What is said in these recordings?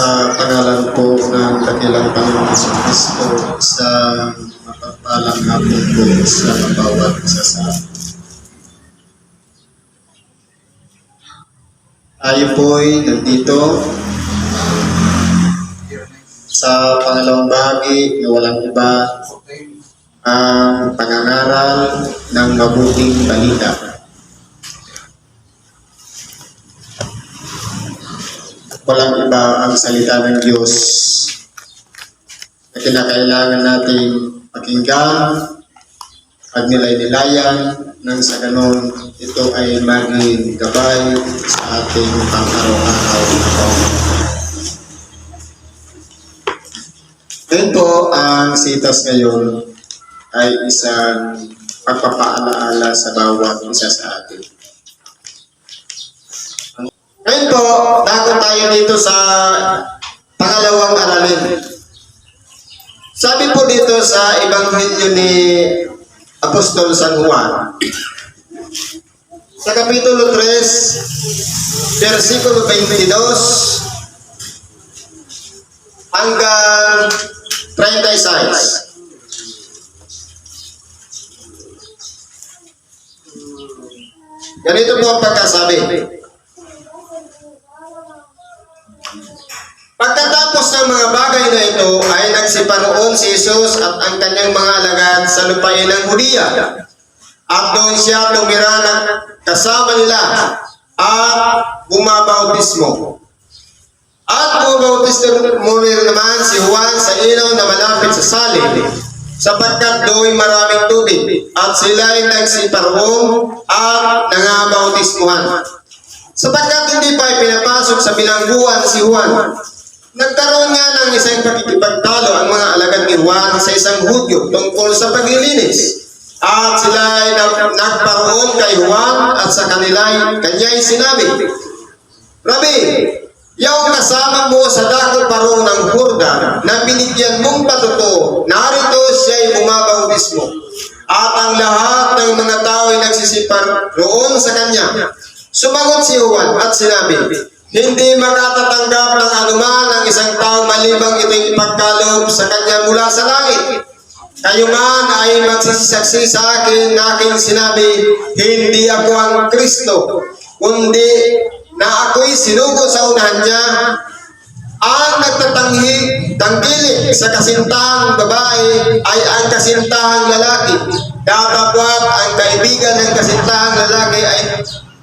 Sa pangalan po ng dakilang Panginoon Yesu Cristo, isang mapagpalang hapon po sa bawat isa sa. Tayo po'y nandito sa pangalawang bahagi na walang iba ang pangangaral ng mabuting balita. Walang iba ang salita ng Diyos na kinakailangan nating pakinggan at nilay-nilayan nang sa ganon ito ay maging gabay sa ating pang-araw-araw na. Ngayon po, ang sitas ngayon ay isang pagpapaalaala sa bawat isa sa atin. Ngayon po, dako tayo dito sa pangalawang aralin. Sabi po dito sa Ebanghelyo ni Apostol San Juan, sa Kapitulo 3, versikulo 22, hanggang 36. Ganito po ang pagkasabi. Pagkatapos ng mga bagay na ito ay nagsiparoon si Jesus at ang kanyang mga alagad sa lupain ng Hudiya. At doon siya tumira ng kasama nila at bumabautismo. At bumabautismo rin naman si Juan sa ilaw na malapit sa salin sapagkat doon maraming tubig at sila ay nagsiparoon at nangabautismuhan. Sapagkat hindi pa pinapasok sa bilangguan si Juan, Nagkaroon nga ng isang pakikipagtalo ang mga alagad ni Juan sa isang hudyo tungkol sa paglilinis. At sila ay nag- nagparoon kay Juan at sa kanila kanya'y sinabi, Rabi, yaw kasama mo sa dako paroon ng Hurdan na binigyan mong patuto, narito siya'y bumabautismo. At ang lahat ng mga tao ay nagsisipar roon sa kanya. Sumagot si Juan at sinabi, hindi makatatanggap ng anuman ang isang tao malibang ito'y ipagkaloob sa kanya mula sa langit. Kayo man ay magsisisaksi sa akin na aking sinabi, hindi ako ang Kristo, kundi na ako'y sinugo sa unahan niya ang nagtatanghi, tanggilik sa kasintahang babae ay ang kasintahang lalaki. Katapwat ang kaibigan ng kasintahang lalaki ay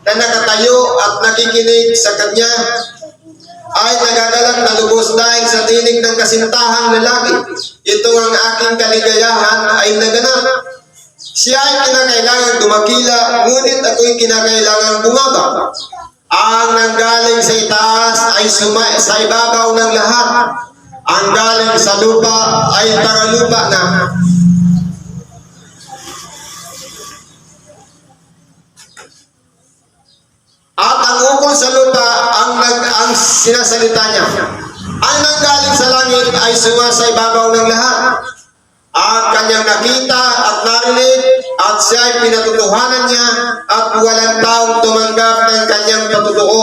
na nakatayo at nakikinig sa kanya ay nagagalak na lubos dahil sa tinig ng kasintahang lalaki. Ito ang aking kaligayahan ay naganap. Siya ay kinakailangan dumakila, ngunit ako'y kinakailangan bumaba. Ang nanggaling sa itaas ay suma sa ibabaw ng lahat. Ang galing sa lupa ay tagalupa na. At ang ukol sa lupa ang nag ang sinasalita niya. Ang nanggaling sa langit ay suma sa ibabaw ng lahat. At kanyang nakita at narinig at siya ay pinatutuhanan niya at walang taong tumanggap ng kanyang patutuo.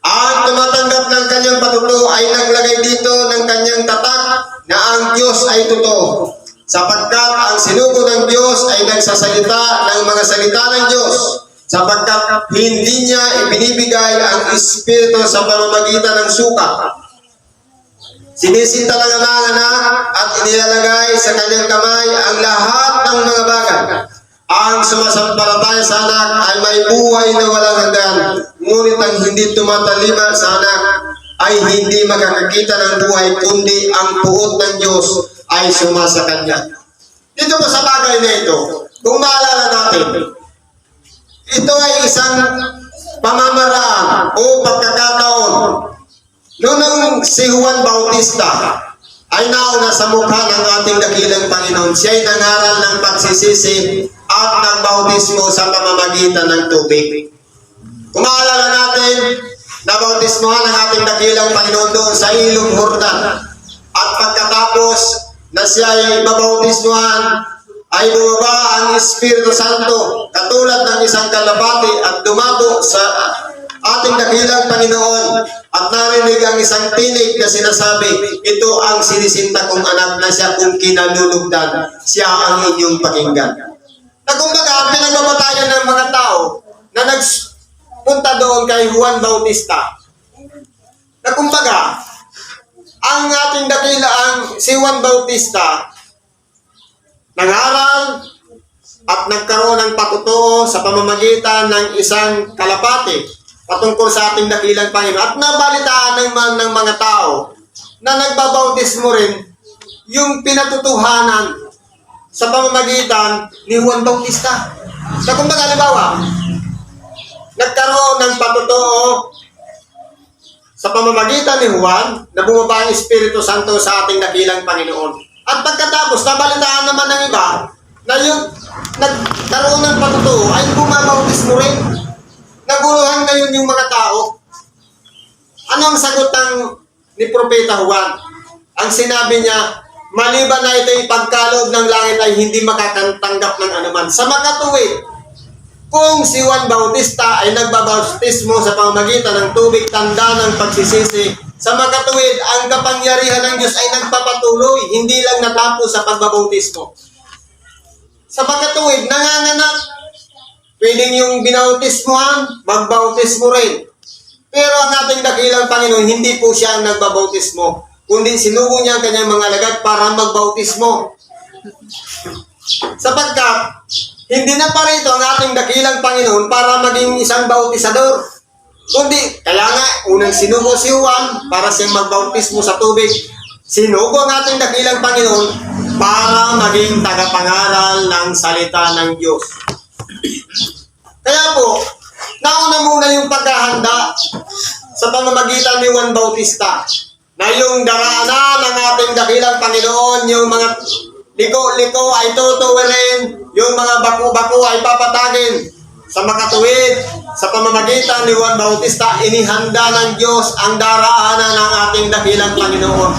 Ang tumatanggap ng kanyang patutuo ay naglagay dito ng kanyang tatak na ang Diyos ay totoo. Sapagkat ang sinugo ng Diyos ay nagsasalita ng mga salita ng Diyos sapagkat hindi niya ibinibigay ang Espiritu sa pamamagitan ng suka. Sinisinta lang ang anak at inilalagay sa kanyang kamay ang lahat ng mga bagay. Ang sumasampalataya sa anak ay may buhay na walang hanggan. Ngunit ang hindi tumatalima sa anak ay hindi makakakita ng buhay kundi ang puot ng Diyos ay sumasa kanya. Dito po sa bagay na ito, kung maalala natin, ito ay isang pamamaraan o pagkakataon Noong si Juan Bautista ay nauna sa mukha ng ating dakilang Panginoon, siya ay nangaral ng pagsisisi at ng bautismo sa pamamagitan ng tubig. Kung maalala natin, nabautismohan ang ating dakilang Panginoon doon sa ilong Hordan. At pagkatapos na siya ay mabautismohan, ay bumaba ang Espiritu Santo katulad ng isang kalapati at dumapo sa ating dakilang Panginoon at narinig ang isang tinig na sinasabi, ito ang sinisinta kong anak na siya kung kinalulugdan, siya ang inyong pakinggan. Na kumbaga, pinagbabatayan ng mga tao na nagpunta doon kay Juan Bautista. Na kumbaga, ang ating dakila, ang si Juan Bautista, nangaral at nagkaroon ng patutuo sa pamamagitan ng isang kalapati patungkol sa ating dakilang Panginoon. At nabalitaan ng, ng mga tao na nagbabautismo rin yung pinatutuhanan sa pamamagitan ni Juan Bautista. Na kumbaga, halimbawa, nagkaroon ng patutuo sa pamamagitan ni Juan na bumaba ang Espiritu Santo sa ating dakilang Panginoon. At pagkatapos, nabalitaan naman ng iba na yung nagkaroon ng patutuo ay bumabautismo rin. Naguluhan ngayon yung mga tao. Ano ang sagot ng ni Propeta Juan? Ang sinabi niya, maliban na ito ipagkaloob ng langit ay hindi makatanggap ng anuman. Sa makatuwid, kung si Juan Bautista ay nagbabautismo sa pamamagitan ng tubig tanda ng pagsisisi, sa makatuwid, ang kapangyarihan ng Diyos ay nagpapatuloy, hindi lang natapos sa pagbabautismo. Sa makatuwid, nanganganak. Pwedeng yung binautismohan, magbautismo rin. Pero ang ating dakilang Panginoon, hindi po siya ang nagbabautismo, kundi sinubo niya ang kanyang mga alagad para magbautismo. Sapagkat, hindi na pa rito ang ating dakilang Panginoon para maging isang bautisador. Kundi, kaya nga, unang sinugo si Juan para siyang magbautismo sa tubig. Sinugo ang ating dakilang Panginoon para maging tagapangaral ng salita ng Diyos. Kaya po, nauna muna yung pagkahanda sa pamamagitan ni Juan Bautista na yung daraanan ng ating dakilang Panginoon, yung mga liko-liko ay tutuwirin, yung mga bako-bako ay papatagin. Sa makatuwid, sa pamamagitan ni Juan Bautista, inihanda ng Diyos ang daraanan ng ating dakilang Panginoon.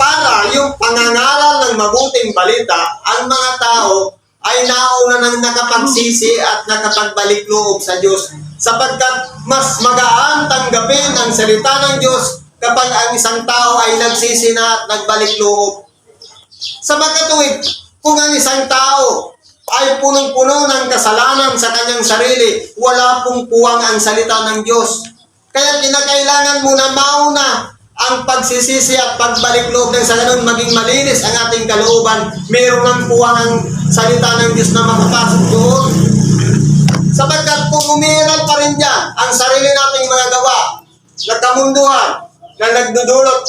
Para yung pangangaral ng mabuting balita, ang mga tao ay nauna nang nakapagsisi at nakapagbalik loob sa Diyos sapagkat mas magaan tanggapin ang salita ng Diyos kapag ang isang tao ay nagsisi na at nagbalik loob. Sa makatuwid, kung ang isang tao ay punong-puno ng kasalanan sa kanyang sarili, wala pong puwang ang salita ng Diyos. Kaya kinakailangan muna mauna ang pagsisisi at pagbalik loob ng sa ganun maging malinis ang ating kalooban. Meron ng puwang ang salita ng Diyos na makapasok doon. Sapagkat kung umiiral pa rin dyan ang sarili nating mga gawa, nagkamunduhan, na nagdudulot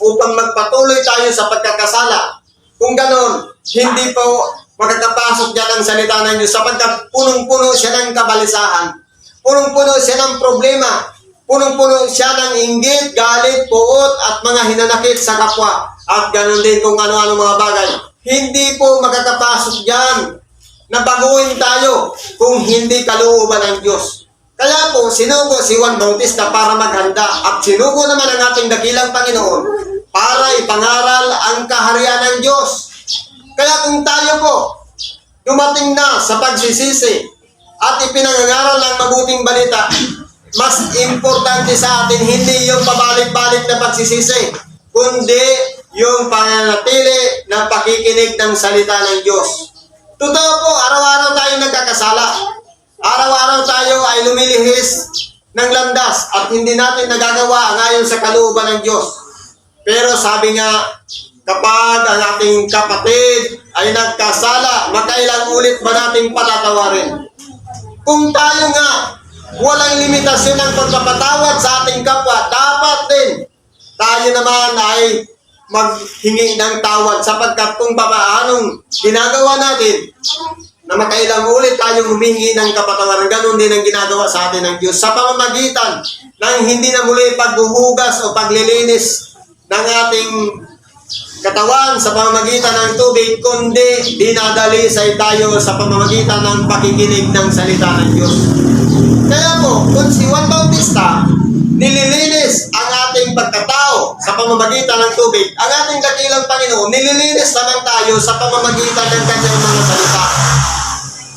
upang magpatuloy tayo sa pagkakasala. Kung ganon, hindi po makakapasok dyan ang salita ng Diyos sapagkat punong-puno siya ng kabalisahan. Punong-puno siya ng problema. Punong-puno siya ng inggit, galit, puot, at mga hinanakit sa kapwa. At ganon din kung ano-ano mga bagay. Hindi po makakapasok dyan na baguhin tayo kung hindi kalooban ng Diyos. Kaya po, sinugo si Juan Bautista para maghanda at sinugo naman ang ating dakilang Panginoon para ipangaral ang kaharian ng Diyos. Kaya kung tayo po dumating na sa pagsisisi at ipinangangaral ng mabuting balita, mas importante sa atin hindi yung pabalik-balik na pagsisisi, kundi yung pananatili ng pakikinig ng salita ng Diyos. Totoo po, araw-araw tayo nagkakasala. Araw-araw tayo ay lumilihis ng landas at hindi natin nagagawa ang ayon sa kalooban ng Diyos. Pero sabi nga, kapag ang ating kapatid ay nagkasala, makailang ulit ba nating patatawarin? Kung tayo nga walang limitasyon ng pagpapatawad sa ating kapwa, dapat din tayo naman ay maghingi ng tawad sapagkat kung papaanong ginagawa natin na makailang ulit tayong humingi ng kapatawaran, ganun din ang ginagawa sa atin ng Diyos sa pamamagitan ng hindi na muli paghuhugas o paglilinis ng ating katawan sa pamamagitan ng tubig, kundi dinadalisay tayo sa pamamagitan ng pakikinig ng salita ng Diyos. Kaya po, kung si Juan Bautista, nililinis ang ating pagkatao sa pamamagitan ng tubig, ang ating dakilang Panginoon, nililinis naman tayo sa pamamagitan ng kanyang mga salita.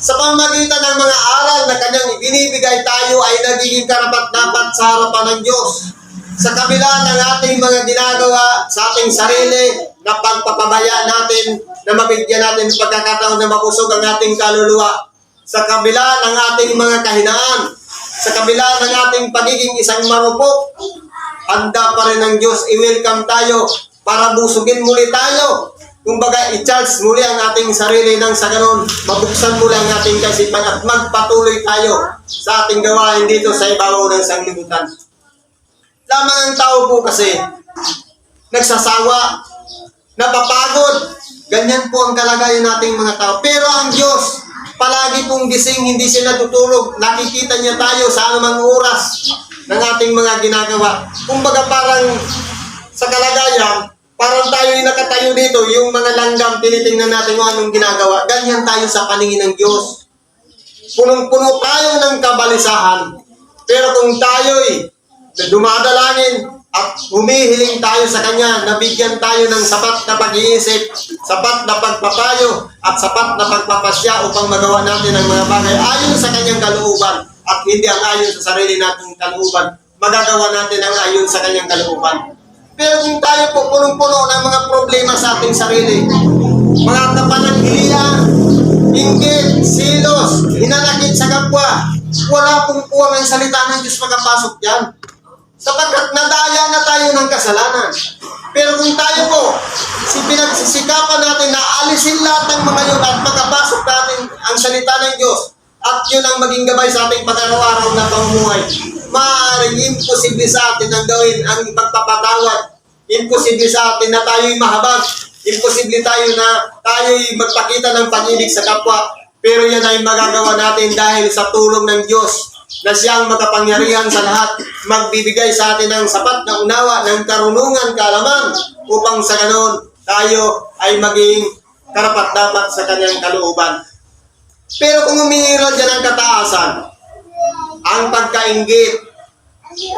Sa pamamagitan ng mga aral na kanyang ibinibigay tayo ay nagiging karapat-dapat sa harapan ng Diyos. Sa kabila ng ating mga ginagawa sa ating sarili na pagpapabaya natin na mabigyan natin ng pagkakataon na mabusog ang ating kaluluwa. Sa kabila ng ating mga kahinaan, sa kabila ng ating pagiging isang marupok, handa pa rin ng Diyos, i-welcome tayo para busugin muli tayo. Kumbaga, i-charge muli ang ating sarili ng sa ganun, mabuksan muli ang ating kaisipan at magpatuloy tayo sa ating gawain dito sa ibabaw ng sanglibutan. Lamang ang tao po kasi, nagsasawa, napapagod. Ganyan po ang kalagayan nating mga tao. Pero ang Diyos, palagi pong gising, hindi siya natutulog. Nakikita niya tayo sa anumang oras ng ating mga ginagawa. Kumbaga parang sa kalagayan, parang tayo yung nakatayo dito, yung mga langgam, tinitingnan natin kung anong ginagawa. Ganyan tayo sa paningin ng Diyos. Punong-puno tayo ng kabalisahan. Pero kung tayo'y dumadalangin at humihiling tayo sa Kanya, nabigyan tayo ng sapat na pag-iisip, sapat na pagpapayo, at sapat na pagpapasya upang magawa natin ang mga bagay ayon sa Kanyang kalooban at hindi ang ayon sa sarili nating kalooban. Magagawa natin ang ayon sa Kanyang kalooban. Pero kung tayo po punong-puno ng mga problema sa ating sarili, mga kapananghilian, inggit, silos, hinanakit sa kapwa, wala pong puwang ang salita ng Diyos makapasok yan. Sapagkat nadaya na tayo ng kasalanan. Pero kung tayo po, si pinagsisikapan natin na alisin lahat ng mga yun at makapasok natin ang salita ng Diyos at yun ang maging gabay sa ating pag-araw-araw na pamumuhay, maaaring imposible sa atin ang gawin ang pagpapatawad. Imposible sa atin na tayo'y mahabag. Imposible tayo na tayo'y magpakita ng pag-ibig sa kapwa. Pero yan ay magagawa natin dahil sa tulong ng Diyos na siyang makapangyarihan sa lahat, magbibigay sa atin ng sapat na unawa, ng karunungan, kaalaman, upang sa ganon tayo ay maging karapat-dapat sa kanyang kalooban. Pero kung umiiral dyan ang kataasan, ang pagkaingit,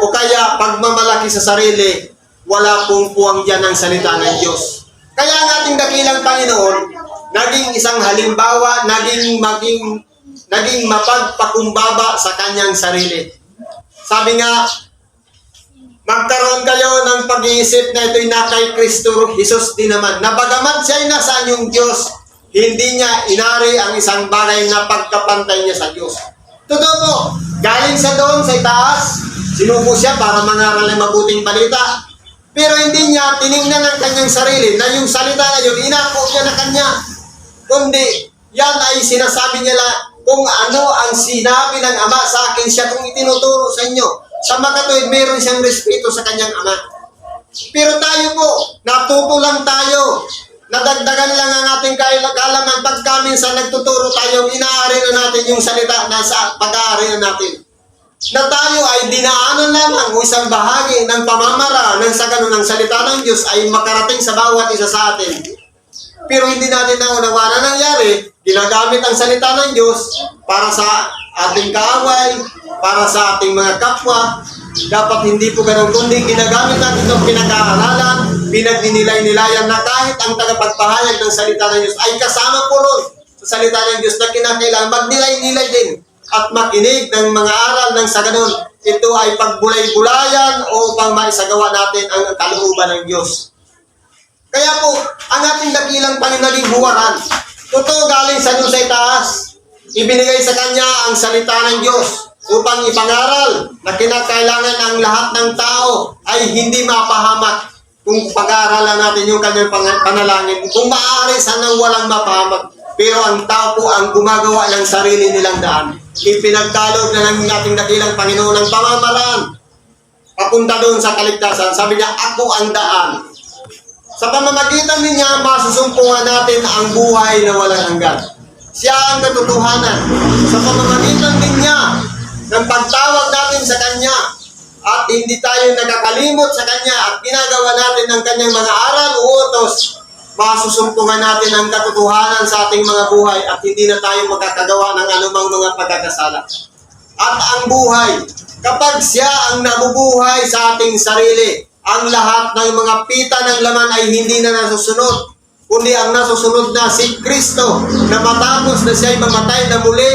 o kaya pagmamalaki sa sarili, wala pong puwang dyan ang salita ng Diyos. Kaya ang ating dakilang Panginoon, naging isang halimbawa, naging maging naging mapagpakumbaba sa kanyang sarili. Sabi nga, magkaroon kayo ng pag-iisip na ito'y na kay Kristo Jesus din naman. Na bagamat siya'y nasa inyong Diyos, hindi niya inari ang isang bagay na pagkapantay niya sa Diyos. Totoo po, galing sa doon sa itaas, sinubo siya para mangaral ng mabuting balita. Pero hindi niya tiningnan ang kanyang sarili na yung salita na yun, inako niya na kanya. Kundi, yan ay sinasabi niya na kung ano ang sinabi ng Ama sa akin siya kung itinuturo sa inyo. Sa makatuwid, meron siyang respeto sa kanyang Ama. Pero tayo po, natuto lang tayo. Nadagdagan lang ang ating kail- kaalaman pagka minsan nagtuturo tayo, inaari na natin yung salita na sa pag-aari na natin. Na tayo ay dinaanan lamang o isang bahagi ng pamamara ng sa ganun ng salita ng Diyos ay makarating sa bawat isa sa atin. Pero hindi natin naunawa na nangyari, ginagamit ang salita ng Diyos para sa ating kaaway, para sa ating mga kapwa. Dapat hindi po ganun, kundi ginagamit natin itong pinag-aaralan, pinagnilay-nilayan na kahit ang tagapagpahayag ng salita ng Diyos ay kasama po ron sa salita ng Diyos na kinakailangan magnilay-nilay din at makinig ng mga aral ng sa ganun. Ito ay pagbulay-bulayan upang maisagawa natin ang kalooban ng Diyos. Kaya po, ang ating dakilang paninaging totoo galing sa Diyos sa itaas. Ibinigay sa Kanya ang salita ng Diyos upang ipangaral na kinakailangan ang lahat ng tao ay hindi mapahamak kung pag-aaralan natin yung kanyang panalangin. Kung maaari, sanang walang mapahamak. Pero ang tao po ang gumagawa ng sarili nilang daan. Ipinagkalog na ng ating dakilang Panginoon ng pamamaraan. Papunta doon sa kaligtasan. Sabi niya, ako ang daan. Sa pamamagitan niya, masusumpungan natin ang buhay na walang hanggan. Siya ang katotohanan. Sa pamamagitan din niya, ng pagtawag natin sa Kanya, at hindi tayo nakakalimot sa Kanya at ginagawa natin ng Kanyang mga aral o utos, masusumpungan natin ang katotohanan sa ating mga buhay at hindi na tayo makakagawa ng anumang mga pagkakasala. At ang buhay, kapag siya ang nabubuhay sa ating sarili, ang lahat ng mga pita ng laman ay hindi na nasusunod, kundi ang nasusunod na si Kristo na matapos na siya'y mamatay na muli,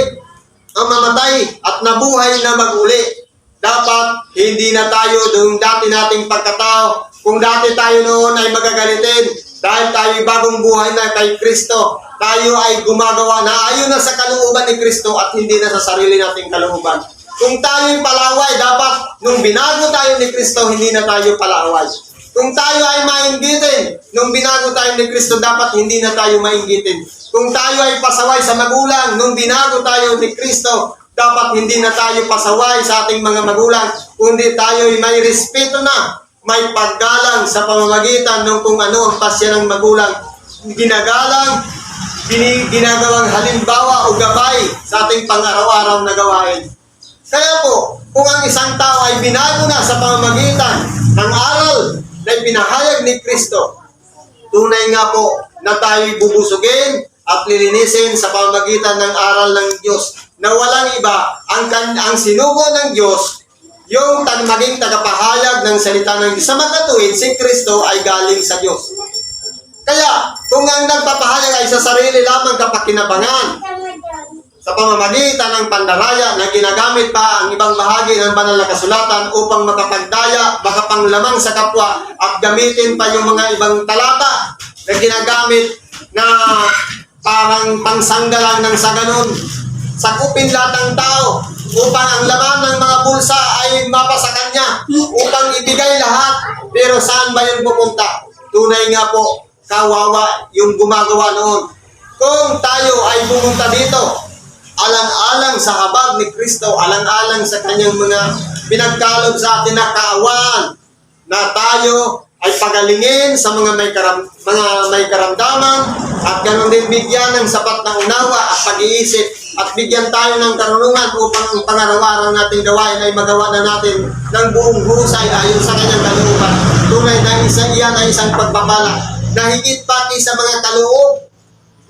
ang mamatay at nabuhay na maguli. Dapat hindi na tayo doon dati nating pagkatao. Kung dati tayo noon ay magagalitin dahil tayo bagong buhay na kay Kristo, tayo ay gumagawa na ayon na sa kalooban ni Kristo at hindi na sa sarili nating kalooban. Kung tayo'y palaway, dapat nung binago tayo ni Kristo, hindi na tayo palaway. Kung tayo ay mainggitin, nung binago tayo ni Kristo, dapat hindi na tayo mainggitin. Kung tayo ay pasaway sa magulang, nung binago tayo ni Kristo, dapat hindi na tayo pasaway sa ating mga magulang, kundi tayo ay may respeto na, may paggalang sa pamamagitan ng kung ano ang pasya ng magulang. Ginagalang, ginagawang halimbawa o gabay sa ating pang-araw-araw na gawain. Kaya po, kung ang isang tao ay binago na sa pamamagitan ng aral na ipinahayag ni Kristo, tunay nga po na tayo'y bubusugin at lilinisin sa pamamagitan ng aral ng Diyos na walang iba ang, ang sinugo ng Diyos yung tag maging tagapahayag ng salita ng Diyos. Sa magkatuwid, si Kristo ay galing sa Diyos. Kaya, kung ang nagpapahayag ay sa sarili lamang kapakinabangan, sa pamamagitan ng pandaraya na ginagamit pa ang ibang bahagi ng banal na kasulatan upang makapagdaya, makapanglamang sa kapwa at gamitin pa yung mga ibang talata na ginagamit na parang pangsanggalang ng saganon. Sakupin lahat ng tao upang ang laman ng mga bulsa ay mapasa kanya upang ibigay lahat. Pero saan ba yun pupunta? Tunay nga po, kawawa yung gumagawa noon. Kung tayo ay pumunta dito, alang-alang sa habag ni Kristo, alang-alang sa kanyang mga pinagkalog sa atin na kaawaan na tayo ay pagalingin sa mga may karam, mga may karamdaman at ganoon din bigyan ng sapat na unawa at pag-iisip at bigyan tayo ng karunungan upang ang pangaraw-araw nating gawain ay magawa na natin ng buong husay ayon sa kanyang kalooban. Tunay na isa iyan ay isang pagpapala na higit pati sa mga kaloob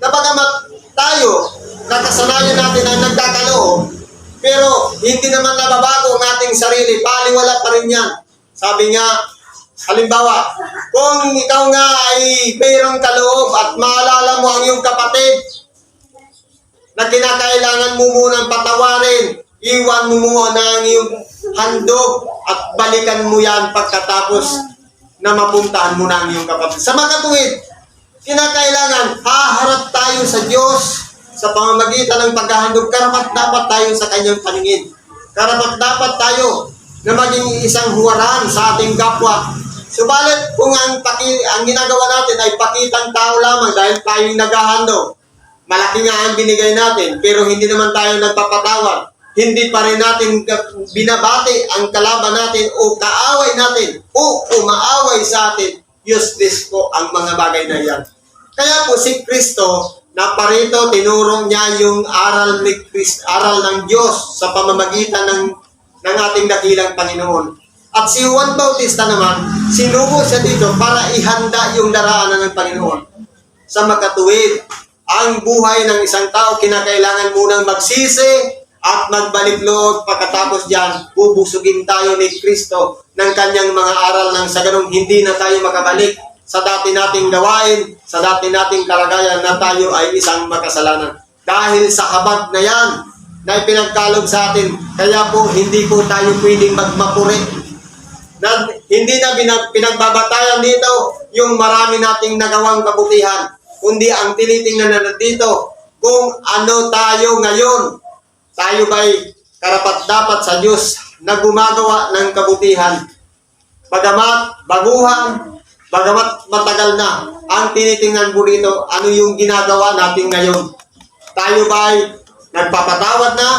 na bagamat tayo, nakasanayan natin ang nagkakaloob, pero hindi naman nababago ang ating sarili, paliwala pa rin yan. Sabi nga, halimbawa, kung ikaw nga ay mayroong kaloob at maalala mo ang iyong kapatid na kinakailangan mo munang patawarin, iwan mo muna ang iyong handog at balikan mo yan pagkatapos na mapuntahan mo na ang iyong kapatid. Sa mga tuwid, kinakailangan haharap tayo sa Diyos sa pamamagitan ng paghahandog. Karapat dapat tayo sa kanyang paningin. Karapat dapat tayo na maging isang huwaran sa ating kapwa. Subalit kung ang, paki, ang ginagawa natin ay pakitang tao lamang dahil tayo'y naghahandog, malaki nga ang binigay natin, pero hindi naman tayo nagpapatawad. Hindi pa rin natin binabati ang kalaban natin o kaaway natin o umaaway sa atin. Useless po ang mga bagay na yan. Kaya po si Kristo, na parito tinuro niya yung aral ni Christ, aral ng Diyos sa pamamagitan ng ng ating dakilang Panginoon. At si Juan Bautista naman, sinugo siya dito para ihanda yung daraanan ng Panginoon. Sa makatuwid, ang buhay ng isang tao kinakailangan munang magsisi at magbalik loob pagkatapos diyan bubusugin tayo ni Kristo ng kanyang mga aral nang sa ganung hindi na tayo makabalik sa dati nating gawain, sa dati nating kalagayan na tayo ay isang makasalanan. Dahil sa habag na yan, na ipinagkalog sa atin, kaya po hindi po tayo pwedeng magmapuri. Na, hindi na pinagbabatayan dito yung marami nating nagawang kabutihan, kundi ang tinitingnan na dito kung ano tayo ngayon. Tayo ba'y karapat dapat sa Diyos na gumagawa ng kabutihan. Bagamat baguhan, bagamat matagal na, ang tinitingnan po dito, ano yung ginagawa natin ngayon. Tayo ba'y nagpapatawad na?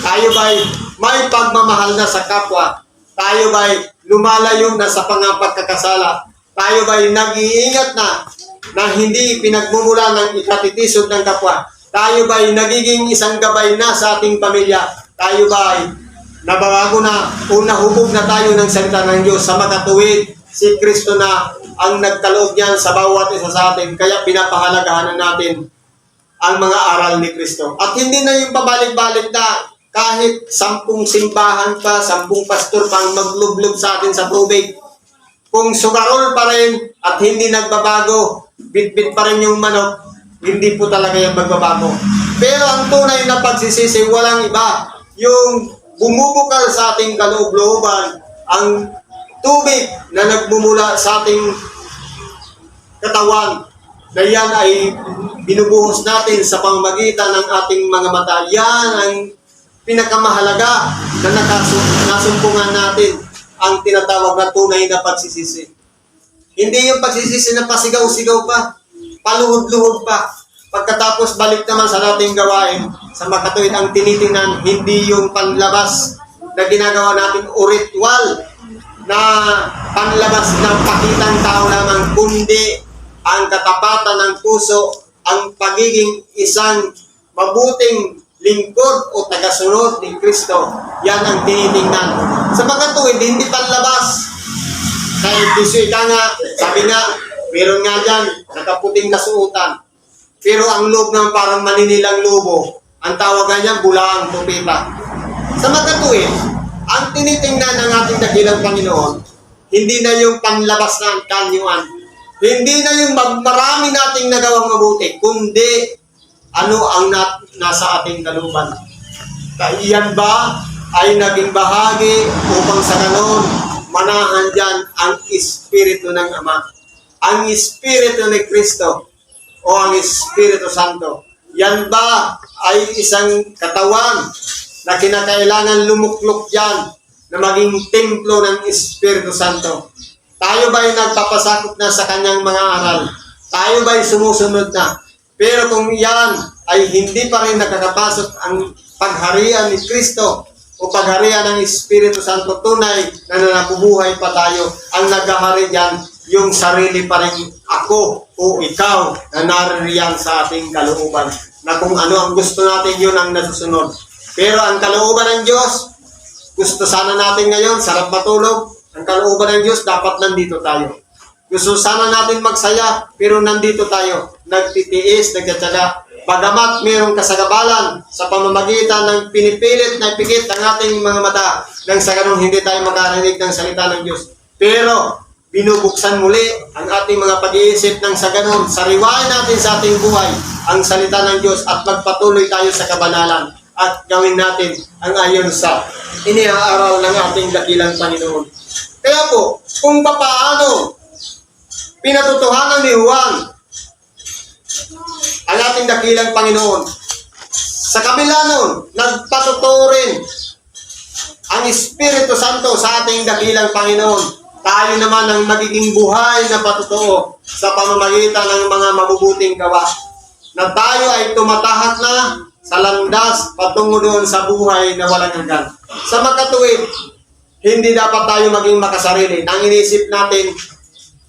Tayo ba'y may pagmamahal na sa kapwa? Tayo ba'y lumalayo na sa pangapagkakasala? Tayo ba'y nag-iingat na na hindi pinagmumula ng ikatitisod ng kapwa? Tayo ba'y nagiging isang gabay na sa ating pamilya? Tayo ba'y nababago na o nahubog na tayo ng salita ng Diyos sa makatuwid si Kristo na ang nagkaloob niyan sa bawat isa sa atin kaya pinapahalagahan natin ang mga aral ni Kristo. At hindi na yung pabalik-balik na kahit sampung simbahan pa, sampung pastor pa ang maglublob sa atin sa tubig. Kung sugarol pa rin at hindi nagbabago, bitbit pa rin yung manok, hindi po talaga yung magbabago. Pero ang tunay na pagsisisi, walang iba. Yung bumubukal sa ating kaloob-looban, ang tubig na nagmumula sa ating katawan, na yan ay binubuhos natin sa pamamagitan ng ating mga mata. Yan ang pinakamahalaga na nakasu- nasumpungan natin ang tinatawag na tunay na pagsisisi. Hindi yung pagsisisi na pasigaw-sigaw pa, paluhod-luhod pa. Pagkatapos balik naman sa nating gawain, sa makatuwid ang tinitingnan, hindi yung panlabas na ginagawa natin o ritual na panlabas ng pakitang tao lamang, kundi ang katapatan ng puso, ang pagiging isang mabuting lingkod o tagasunod ni Kristo. Yan ang tinitingnan. Sa makatuwid, hindi panlabas. Dahil piso ika nga, sabi nga, meron nga dyan, nakaputing kasuotan. Pero ang loob ng parang maninilang lobo, ang tawag nga niyan, bulaang tupita. Sa makatuwid, ang tinitingnan ng ating dakilang Panginoon, hindi na yung panlabas na kanyuan. Hindi na yung marami nating nagawang mabuti, kundi ano ang nat- nasa ating kaluban. Kaiyan ba ay naging bahagi upang sa ganon manahan dyan ang Espiritu ng Ama. Ang Espiritu ni Kristo o ang Espiritu Santo. Yan ba ay isang katawan na kinakailangan lumuklok yan na maging templo ng Espiritu Santo. Tayo ba ay nagpapasakot na sa kanyang mga aral? Tayo ba ay sumusunod na? Pero kung yan ay hindi pa rin nakakapasok ang pagharian ni Kristo o pagharian ng Espiritu Santo tunay na nanabubuhay pa tayo, ang naghahari diyan yung sarili pa rin ako o ikaw na naririyan sa ating kalooban. Na kung ano ang gusto natin, yun ang nasusunod. Pero ang kalooban ng Diyos, gusto sana natin ngayon, sarap matulog. Ang kalooban ng Diyos, dapat nandito tayo. Gusto sana natin magsaya, pero nandito tayo. Nagtitiis, nagtsatsaga. Bagamat mayroong kasagabalan sa pamamagitan ng pinipilit na ipikit ang ating mga mata nang sa ganun hindi tayo makarinig ng salita ng Diyos. Pero binubuksan muli ang ating mga pag-iisip ng sa ganun. Sariwain natin sa ating buhay ang salita ng Diyos at magpatuloy tayo sa kabanalan at gawin natin ang ayon sa iniaaral ng ating dakilang Panginoon. Kaya po, kung papaano pinatutuhanan ni Juan ang ating dakilang Panginoon, sa kabila nun, nagpatutuo rin ang Espiritu Santo sa ating dakilang Panginoon. Tayo naman ang magiging buhay na patutuo sa pamamagitan ng mga mabubuting gawa. Na tayo ay tumatahak na sa landas patungo doon sa buhay na walang hanggan. Sa makatuwid, hindi dapat tayo maging makasarili. Ang inisip natin,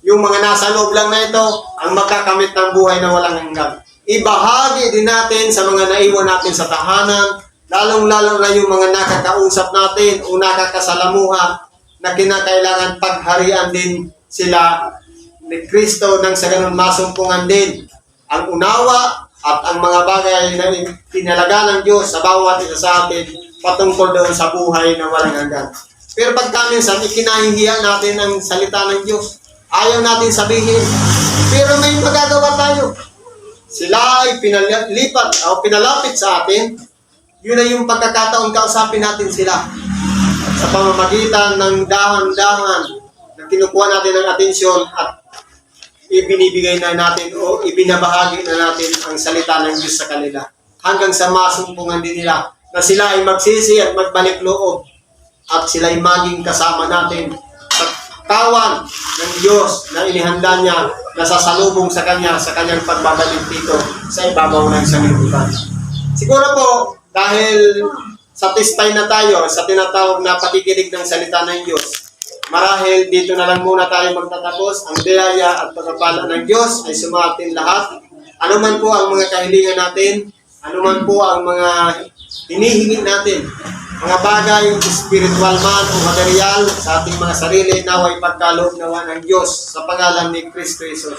yung mga nasa loob lang na ito, ang magkakamit ng buhay na walang hanggan. Ibahagi din natin sa mga naiwan natin sa tahanan, lalong-lalo na yung mga nakakausap natin o nakakasalamuha na kinakailangan pagharian din sila ni Kristo nang sa ganun masumpungan din ang unawa at ang mga bagay na pinalaga ng Diyos sa bawat isa sa atin patungkol doon sa buhay na walang hanggan. Pero pagka minsan, ikinahihiya natin ang salita ng Diyos. Ayaw natin sabihin. Pero may magagawa tayo. Sila ay pinalipat o pinalapit sa atin. Yun ay yung pagkakataon kausapin natin sila. Sa pamamagitan ng dahan-dahan na kinukuha natin ng atensyon at ibinibigay na natin o ibinabahagi na natin ang salita ng Diyos sa kanila. Hanggang sa masumpungan din nila na sila ay magsisi at magbalik loob at sila ay maging kasama natin sa kawan ng Diyos na inihanda niya na sasalubong sa Kanya sa Kanyang pagbabalik dito sa ibabaw ng sanlibutan. Siguro po, dahil satisfied na tayo sa tinatawag na pakikinig ng salita ng Diyos, marahil dito na lang muna tayo magtatapos. Ang biyaya at pagpapala ng Diyos ay sumatin lahat. Ano man po ang mga kahilingan natin, ano man po ang mga hinihingi natin, mga bagay, spiritual man o material sa ating mga sarili, naway pagkaloob nawa ng Diyos sa pangalan ni Kristo Jesus.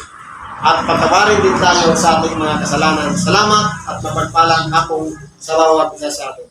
At patawarin din tayo sa ating mga kasalanan. Salamat at mapagpalang hapong sa bawat isa sa atin.